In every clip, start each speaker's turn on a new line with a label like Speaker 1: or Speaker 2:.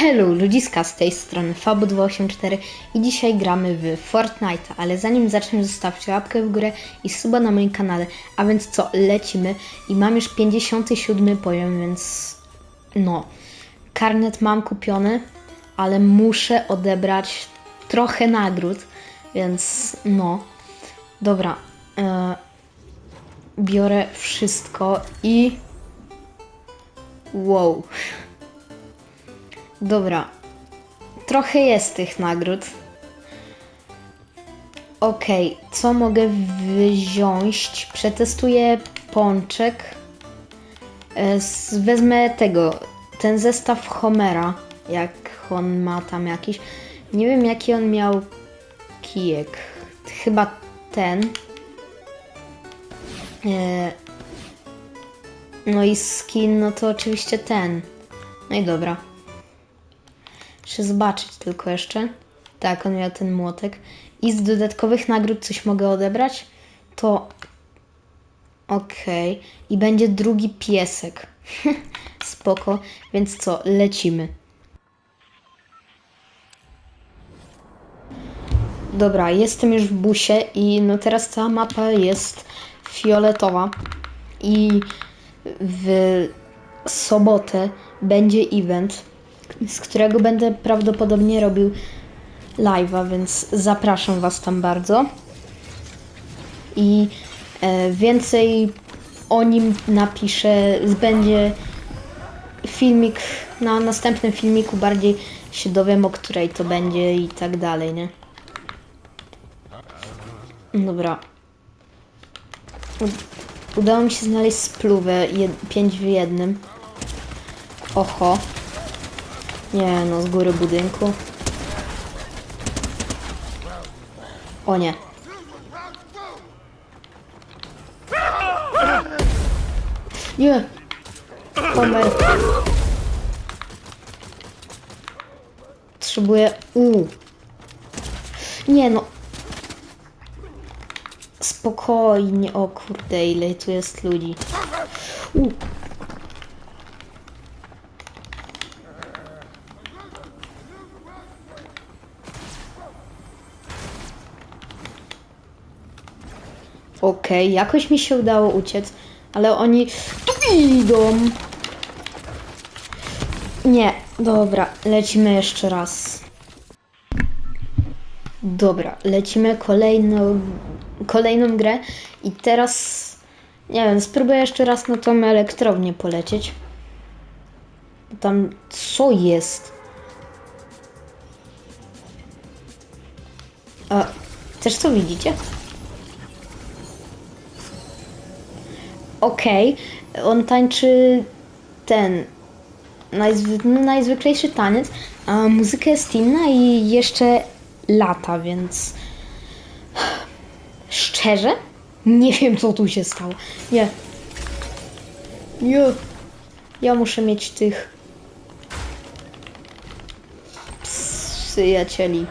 Speaker 1: Hello, ludziska z tej strony Fabu284 i dzisiaj gramy w Fortnite, ale zanim zaczniemy zostawcie łapkę w górę i suba na moim kanale, a więc co, lecimy i mam już 57 poziom, więc no, karnet mam kupiony, ale muszę odebrać trochę nagród, więc no, dobra, e, biorę wszystko i wow. Dobra. Trochę jest tych nagród. Okej, co mogę wziąć? Przetestuję pączek. E, Wezmę tego, ten zestaw Homera, jak on ma tam jakiś. Nie wiem jaki on miał kijek. Chyba ten. E, No i skin, no to oczywiście ten. No i dobra. Muszę zobaczyć tylko jeszcze. Tak, on miał ten młotek. I z dodatkowych nagród coś mogę odebrać? To. Okej. I będzie drugi piesek. Spoko. Więc co, lecimy. Dobra, jestem już w busie i no teraz cała mapa jest fioletowa. I w sobotę będzie event, z którego będę prawdopodobnie robił live'a, więc zapraszam Was tam bardzo. I e, więcej o nim napiszę, będzie filmik, na następnym filmiku bardziej się dowiem, o której to będzie i tak dalej, nie? Dobra. Udało mi się znaleźć spluwę 5 w jednym. Oho. Nie, no z góry budynku. O nie. Nie. Homer. Potrzebuję... U. Nie no. Spokojnie. O kurde, ile tu jest ludzi. U. Okej, jakoś mi się udało uciec, ale oni tu idą. Nie, dobra, lecimy jeszcze raz. Dobra, lecimy kolejną, kolejną grę i teraz, nie wiem, spróbuję jeszcze raz na tą elektrownię polecieć. Tam, co jest? A, też co widzicie? Okej, on tańczy ten najzwy, no, najzwyklejszy taniec, a muzyka jest inna i jeszcze lata, więc szczerze nie wiem co tu się stało. Nie. Nie. Ja muszę mieć tych przyjacieli.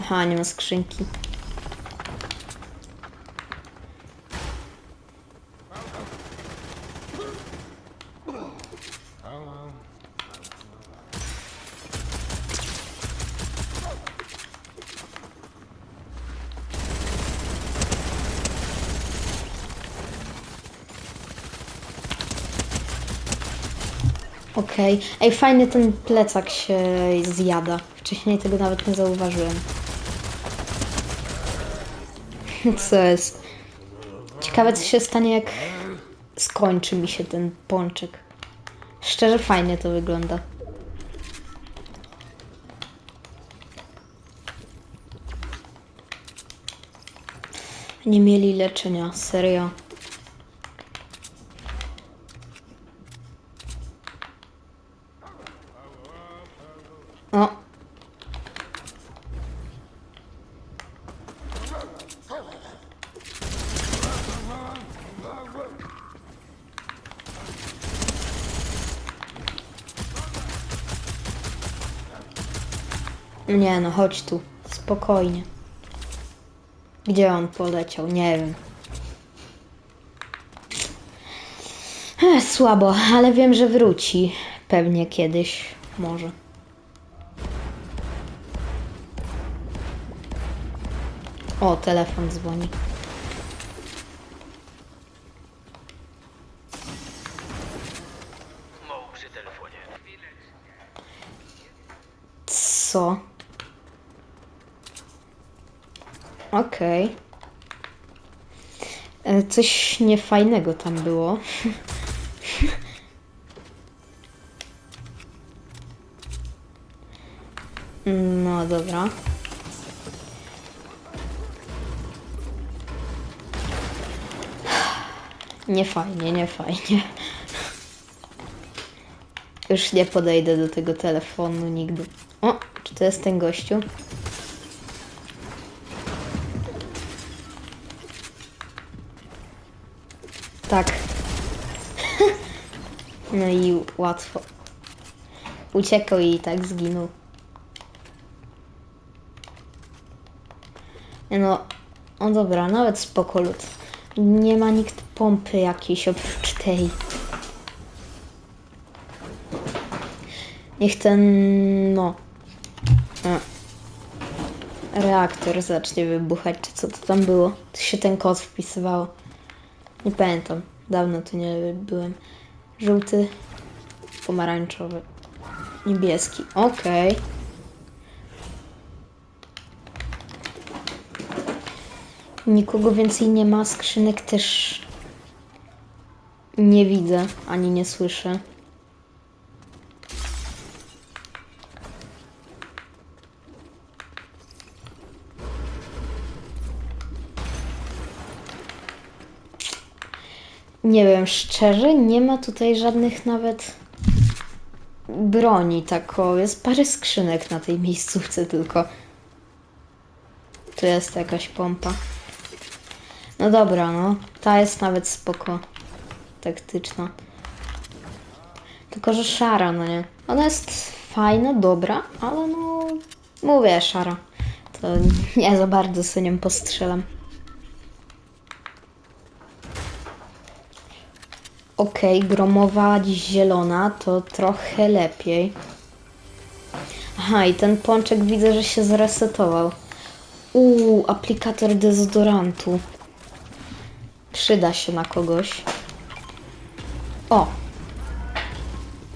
Speaker 1: Aha, nie ma skrzynki. Okej. Ej, fajnie ten plecak się zjada. Wcześniej tego nawet nie zauważyłem. Co jest? Ciekawe, co się stanie, jak skończy mi się ten pączek. Szczerze, fajnie to wygląda. Nie mieli leczenia, serio. No, chodź tu. Spokojnie. Gdzie on poleciał? Nie wiem. Ech, słabo, ale wiem, że wróci. Pewnie kiedyś, może. O, telefon dzwoni. Co? Okej. E, Coś niefajnego tam było. No dobra. Nie fajnie, nie fajnie. Już nie podejdę do tego telefonu nigdy. O, czy to jest ten gościu? Tak. No i łatwo. Uciekał i tak zginął. No, o dobra, nawet spoko lud. Nie ma nikt pompy jakiejś oprócz tej. Niech ten, no, e, reaktor zacznie wybuchać, czy co to tam było. To się ten kod wpisywało. Nie pamiętam, dawno tu nie byłem. Żółty, pomarańczowy, niebieski, okej. Nikogo więcej nie ma, skrzynek też nie widzę, ani nie słyszę. Nie wiem, szczerze, nie ma tutaj żadnych nawet broni, tak o, jest parę skrzynek na tej miejscówce tylko. Tu jest jakaś pompa. No dobra, no, ta jest nawet spoko. Taktyczna. Tylko, że szara, no nie? Ona jest fajna, dobra, ale no, mówię, szara. To nie za bardzo sobie nią postrzelam. Okej, gromowa zielona to trochę lepiej. Aha, i ten pączek widzę, że się zresetował. Uuu, aplikator dezodorantu. Przyda się na kogoś. O!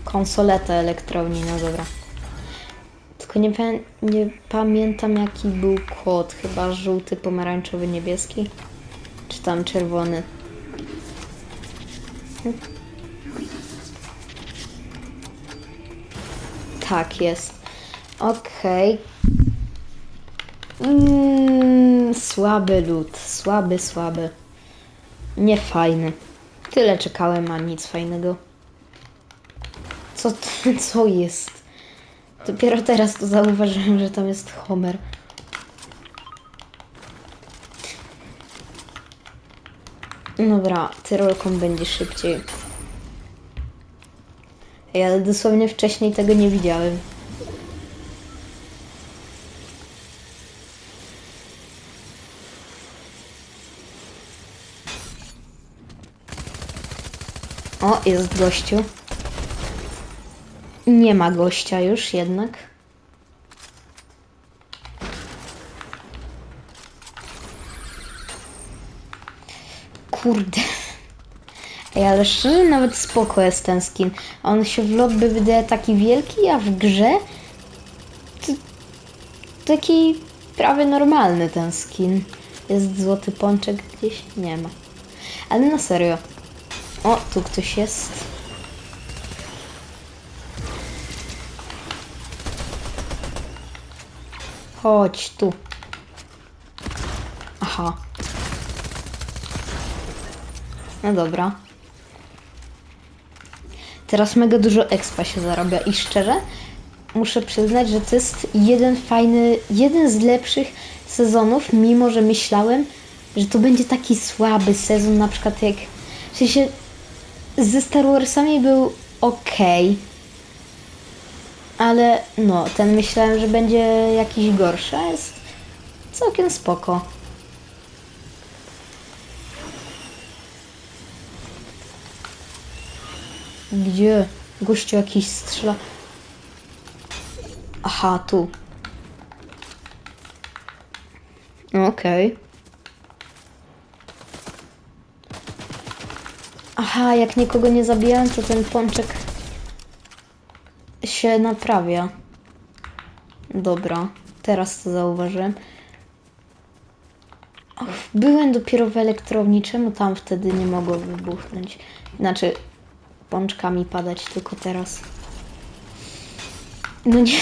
Speaker 1: Konsoleta elektrowni, no dobra. Tylko nie, nie pamiętam jaki był kod. Chyba żółty, pomarańczowy, niebieski? Czy tam czerwony? Tak, jest. Okej. Mm, słaby lód. Słaby, słaby. Niefajny. Tyle czekałem, a nic fajnego. Co, co jest? Dopiero teraz to zauważyłem, że tam jest Homer. Dobra, tyrolką będzie szybciej. Ej, ale dosłownie wcześniej tego nie widziałem. O, jest gościu. Nie ma gościa już jednak. Kurde. Ej, ale szczerze nawet spoko jest ten skin. On się w lobby wydaje taki wielki, a w grze to taki prawie normalny ten skin. Jest złoty pączek gdzieś? Nie ma. Ale na serio. O, tu ktoś jest. Chodź tu. Aha. No dobra. Teraz mega dużo expa się zarabia i szczerze muszę przyznać, że to jest jeden fajny, jeden z lepszych sezonów, mimo że myślałem, że to będzie taki słaby sezon, na przykład jak w sensie ze Star Warsami był ok, ale no, ten myślałem, że będzie jakiś gorszy, jest całkiem spoko. Gdzie? Gościu jakiś strzela. Aha, tu. Okej. Aha, jak nikogo nie zabijałem, to ten pączek się naprawia. Dobra, teraz to zauważyłem. Byłem dopiero w elektrowni, czemu tam wtedy nie mogło wybuchnąć? Znaczy, pączkami padać tylko teraz. No nie.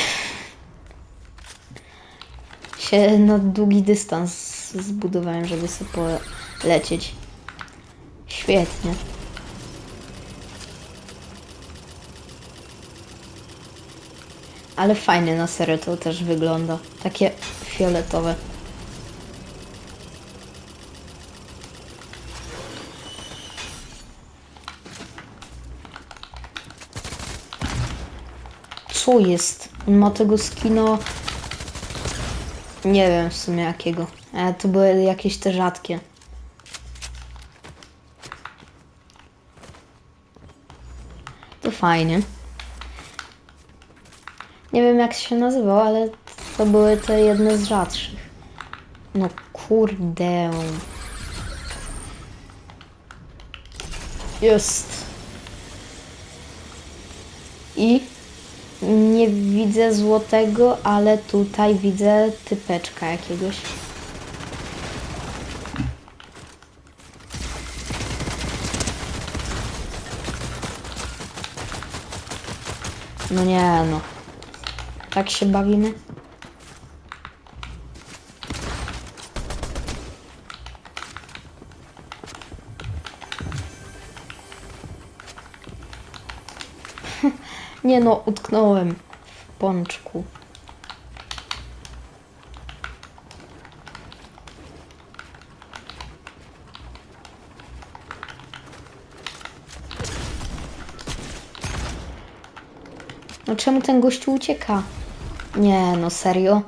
Speaker 1: Się na długi dystans zbudowałem, żeby sobie polecieć. Świetnie. Ale fajnie na serio to też wygląda. Takie fioletowe. Co jest? On ma tego skino... Nie wiem w sumie jakiego. Ale to były jakieś te rzadkie. To fajnie. Nie wiem jak się nazywał, ale to były te jedne z rzadszych. No kurde. Jest. I nie widzę złotego, ale tutaj widzę typeczka jakiegoś. No nie no. Tak się bawimy? Nie no, utknąłem w pączku. No czemu ten gościu ucieka? Nie, no serio?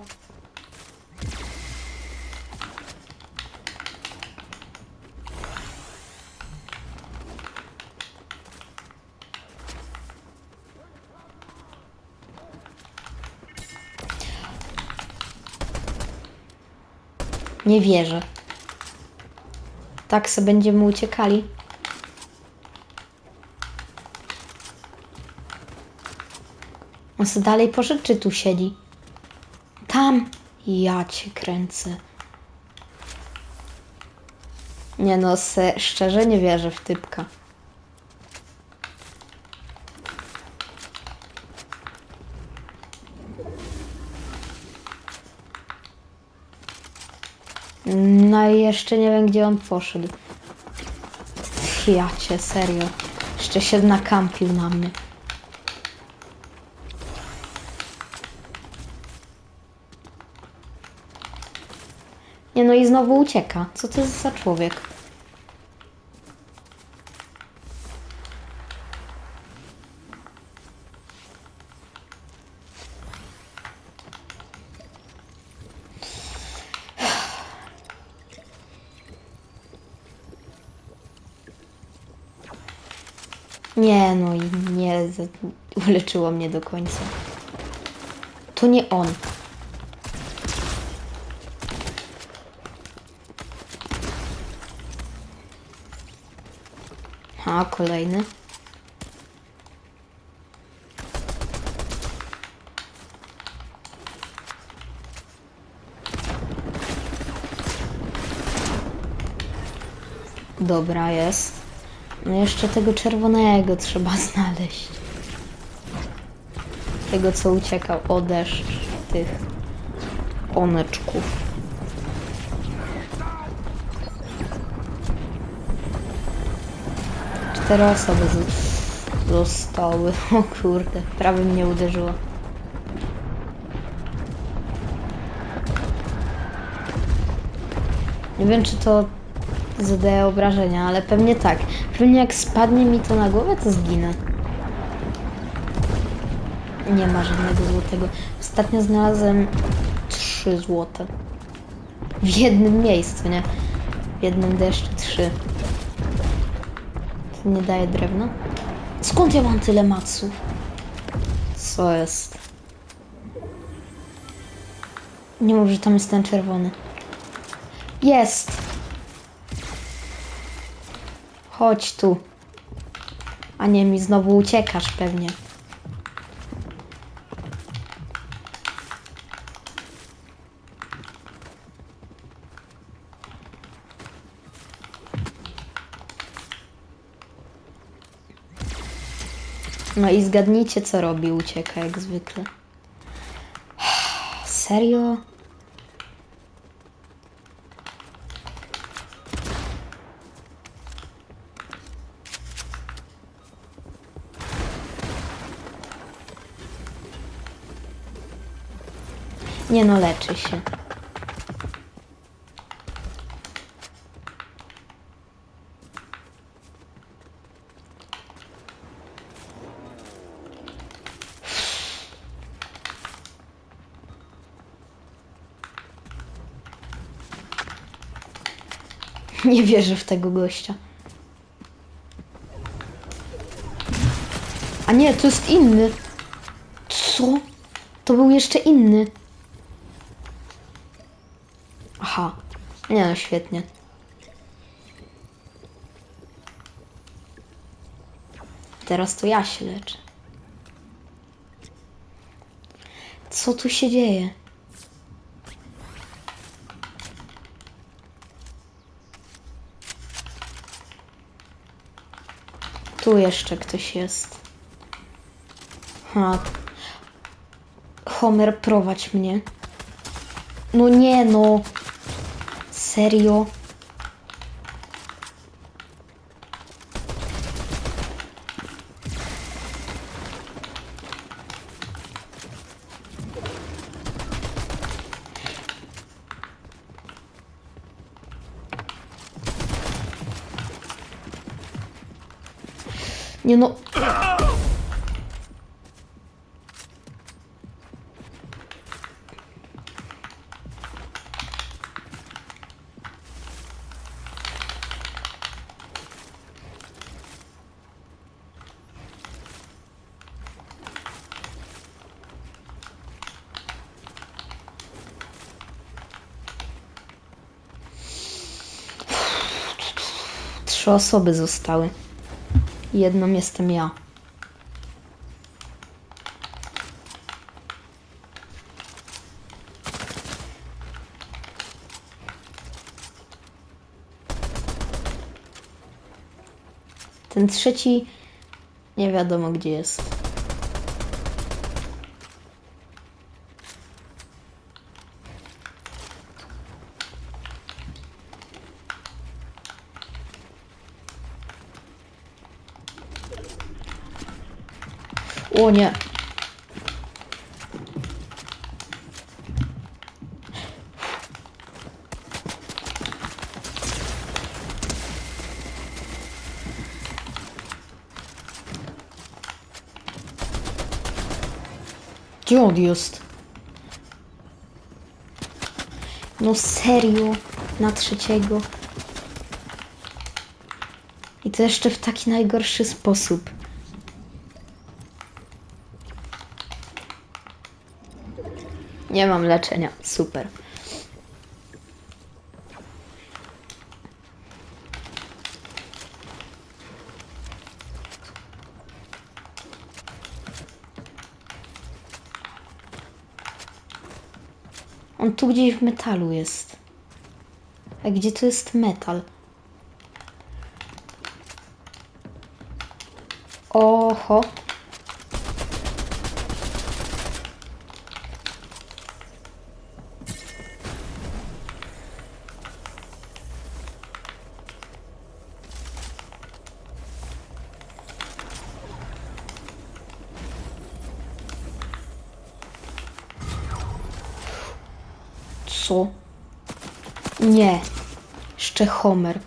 Speaker 1: Nie wierzę. Tak se będziemy uciekali. On se dalej poszedł, czy tu siedzi? Tam! Ja cię kręcę. Nie no, se, szczerze nie wierzę w typka. No i jeszcze nie wiem, gdzie on poszedł. Ja cię, serio. Jeszcze się nakampił na mnie. Nie no i znowu ucieka. Co to jest za człowiek? Nie no i nie z- uleczyło mnie do końca. To nie on. A, kolejny. Dobra, jest. No jeszcze tego czerwonego trzeba znaleźć. Tego, co uciekał o deszcz tych oneczków. Cztery osoby zostały. O kurde, prawie mnie uderzyło. Nie wiem, czy to zadaje obrażenia, ale pewnie tak. Pewnie jak spadnie mi to na głowę, to zginę. Nie ma żadnego złotego. Ostatnio znalazłem trzy złote. W jednym miejscu, nie? W jednym deszczu trzy. To nie daje drewna? Skąd ja mam tyle maców? Co jest? Nie mów, że tam jest ten czerwony. Jest! Chodź tu. A nie, mi znowu uciekasz pewnie. No i zgadnijcie, co robi. Ucieka jak zwykle. Serio? Nie no, leczy się. Nie wierzę w tego gościa. A nie, to jest inny. Co? To był jeszcze inny. Aha. Nie no, świetnie. Teraz to ja się leczę. Co tu się dzieje? Tu jeszcze ktoś jest. Ha. Homer, prowadź mnie. No nie no. Serio? Nie no. Trzy osoby zostały. Jedną jestem ja. Ten trzeci nie wiadomo gdzie jest. O nie. Gdzie on? No serio? Na trzeciego? I to jeszcze w taki najgorszy sposób. Nie mam leczenia. Super. On tu gdzieś w metalu jest. A gdzie to jest metal? Oho. Co? Nie. Jeszcze Homer.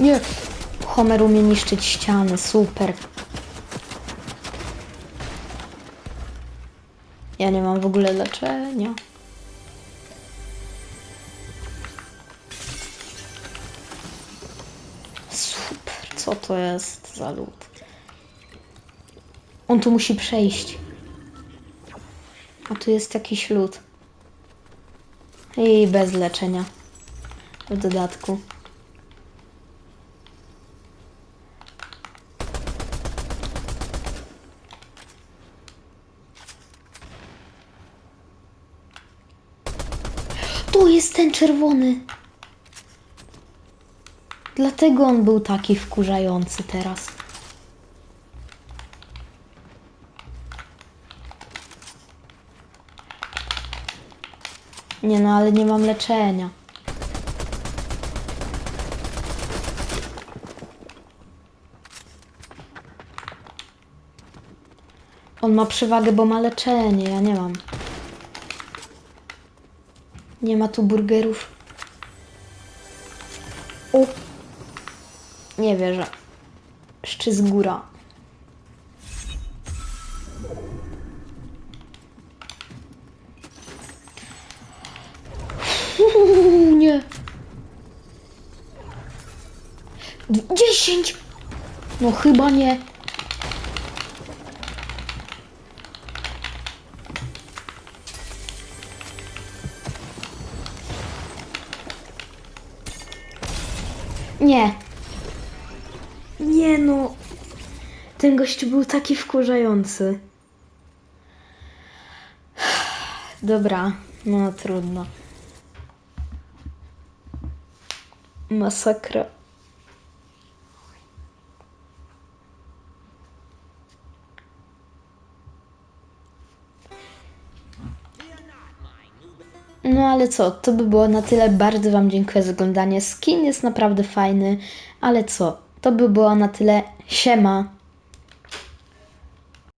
Speaker 1: Nie. Homer umie niszczyć ściany, super. Ja nie mam w ogóle leczenia. Super, co to jest za lód? On tu musi przejść. A tu jest jakiś lód. I bez leczenia. W dodatku. Tu jest ten czerwony. Dlatego on był taki wkurzający teraz. Nie no, ale nie mam leczenia. On ma przewagę, bo ma leczenie, ja nie mam. Nie ma tu burgerów. O! Nie wierzę. Szczyt góra. Chyba nie. Nie. Nie no. Ten gość był taki wkurzający. Dobra, no trudno. Masakra. Ale co, to by było na tyle. Bardzo Wam dziękuję za oglądanie. Skin jest naprawdę fajny, ale co, to by było na tyle. Siema.